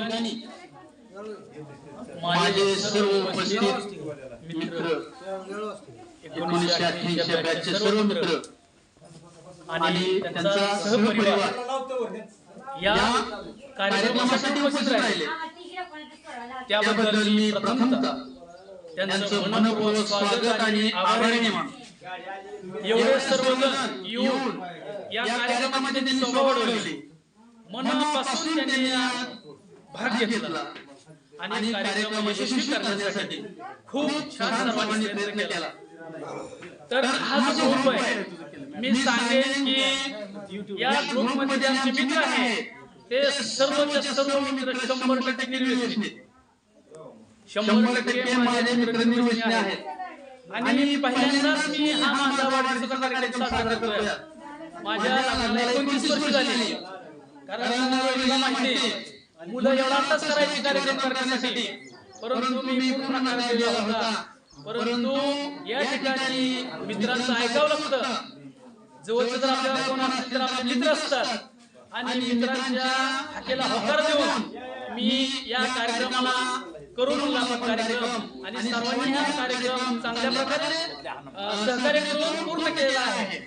ठिकाणी माझे सर्व उपस्थित मित्र एकोणीसशे अठ्ठ्याऐंशी बॅचचे सर्व मित्र. आणि त्यांचा सहपरिवार या कार्यक्रमासाठी उपस्थित राहिले. त्याबद्दल मी प्रथमतः त्यांचं मनपूर्वक स्वागत आणि आभारी मानतो. एवढे सर्वजण येऊन या कार्यक्रमामध्ये त्यांनी शोभा वाढवली मनापासून त्यांनी भाग घेतला. आणि कार्यक्रम यशस्वी करण्यासाठी खूप छान सर्वांनी प्रयत्न केला. तर हा जो ग्रुप आहे मी सांगेन की या ग्रुपमध्ये जे आमचे मित्र आहेत. ते सर्वच्या सर्व मित्र शंभर टक्के निर्व्यसनी शंभर टक्के माझे मित्र निर्व्यसनी आहेत. आणि पहिल्यांदाच मी हा माझा वाढदिवसाचा कार्यक्रम साजरा करतोय. माझ्या एकोणतीस वर्ष झाली. कारण माहिती आहे, मुलं एवढा तास करायची कार्यक्रम करण्यासाठी. परंतु मी पूर्ण नकार दिला होता. परंतु या ठिकाणी मित्रांचं ऐकावं लागतं. जवळचे जर आपल्याला कोण असतील तर आपले मित्र असतात आणि मित्रांच्या हाकेला होकार देऊन मी या कार्यक्रमाला करून आपण कार्यक्रम. आणि सर्वांनी हा कार्यक्रम चांगल्या प्रकारे सहकार्य करून पूर्ण केलेला आहे.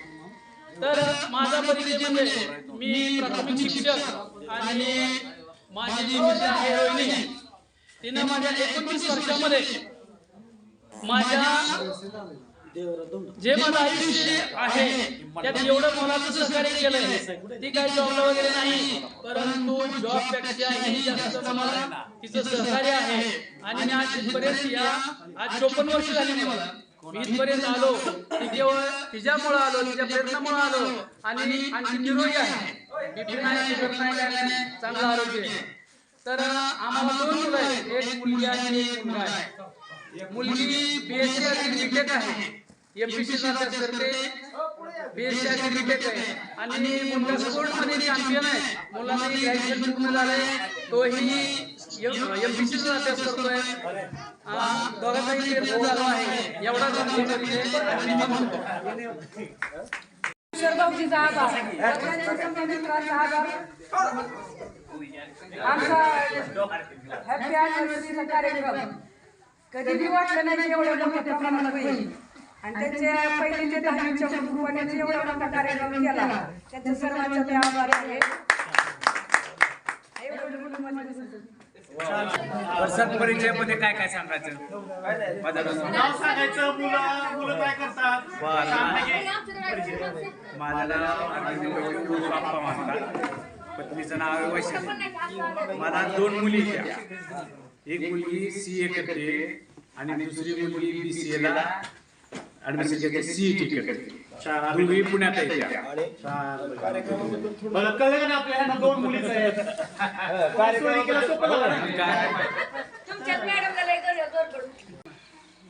तर माझा परिचय म्हणजे मी प्राथमिक शिक्षक आणि माझी रोहिणी तिनं माझ्या एकोणतीस वर्षामध्ये माझ्या जे माझं आयुष्य आहे त्यात एवढं मोलाचं सहकार्य केलंय? ती काय जॉबला वगैरे नाही परंतु जॉब पेक्षाही जास्त मला तिचं सहकार्य आहे. आणि मी आज इथपर्यंत या आज चोपन्न वर्ष झाली मला. मी इथपर्यंत आलो. ती केवळ तिच्यामुळे आलो तिच्या प्रयत्नामुळे आलो. आणि आणखी निरोगी आहे. चांगलं आरोग्य तर आम्हाला दोन मुलं आहेत. एक मुलगी आणि एक मुलगा आहे. मुलगी बीएससी ऍग्रीटेक आहे. एमपीसी करते बीएससी ऍग्रीटेक आहे. आणि मुलगा स्पोर्टमध्ये चॅम्पियन आहे. मुलाला ग्रॅज्युएशन पूर्ण झालंय तोही एमपीसी अभ्यास करतोय दोघांचाही प्रयत्न आहे. एवढा आणि शरभाऊजीचा आभार सगळ्यांच्या मित्रांचा आभार आमचा हॅपी अॅनिव्हर्सरीचा कार्यक्रम. कधी बी वाटलं नाही एवढं एवढ्या मोठ्या प्रमाणात होईल. आणि त्याचे पहिले ते दहावीच्या ग्रुपाने एवढा मोठा कार्यक्रम केला. त्यांच्या सर्वांचा ते आभार आहे. वर्षात परिचयामध्ये काय काय सांगायचं? नाव सांगायचं मुलं मुलं काय करतात? माझं नाव बाप्पा मास्तर पत्नीचं नाव आहे वैशाली. मला दोन मुली आहेत. एक मुलगी सी ए करते आणि दुसरी मुलगी बी सी एला ऍडमिशन घेते सीईटी करते. दोघी पुण्यात आहेत त्या. मला कळलं का नाही आपल्या ह्यांना दोन मुलीच आहेत. सोयी केलं सोपं झालं ना. काय तुमच्यात मॅडमला लय गडबड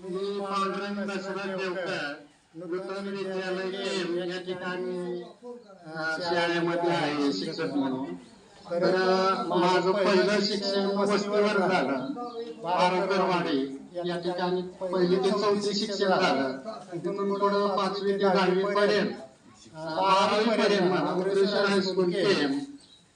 मी पांडुरंग दशरथ देवकर नूतन विद्यालय केम या ठिकाणी अ, शाळेमध्ये आहे शिक्षक म्हणून. तर अ, माझं पहिलं शिक्षण वस्तीवर झालं बारकरवाडी या ठिकाणी पहिली ते चौथी शिक्षण झालं. तिथून पुढं पाचवी ते दहावी पर्यंत बारावी पर्यंत कृष्ण हायस्कूल केम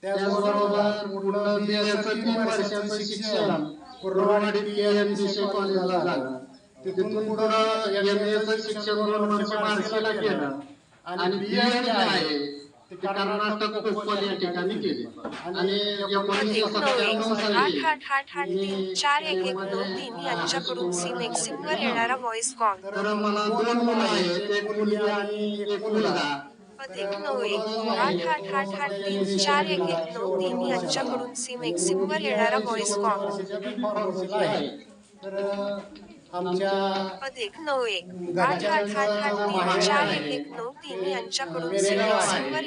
त्याचबरोबर पुढं तीन वर्षाचं शिक्षण कुर्डवाडी बीएमसीसी कॉलेजला झालं. तिथून पुढं एम एचं शिक्षण दोन वर्ष बार्शीला केलं. आणि बीएड आहे. ते कर्नाटक कोप्पल या ठिकाणी केले. आणि एकोणीसशे सत्त्याण्णव साली आठ आठ आठ आठ तीन चार एक एक दोन तीन यांच्याकडून सिम एक सिम वर येणारा व्हॉइस कॉल तर मला दोन मुलं आहेत. एक मुलगी आणि एक मुलगा. एक नऊ एक आठ आठ आठ आठ तीन चार एक एक नऊ तीन यांच्याकडून सिम एक सिम वर येणारा व्हॉइस कॉल तर पद एक नऊ एक आठ आठ आठ आठ तीन चार एक एक नऊ तीन यांच्याकडून सिम एक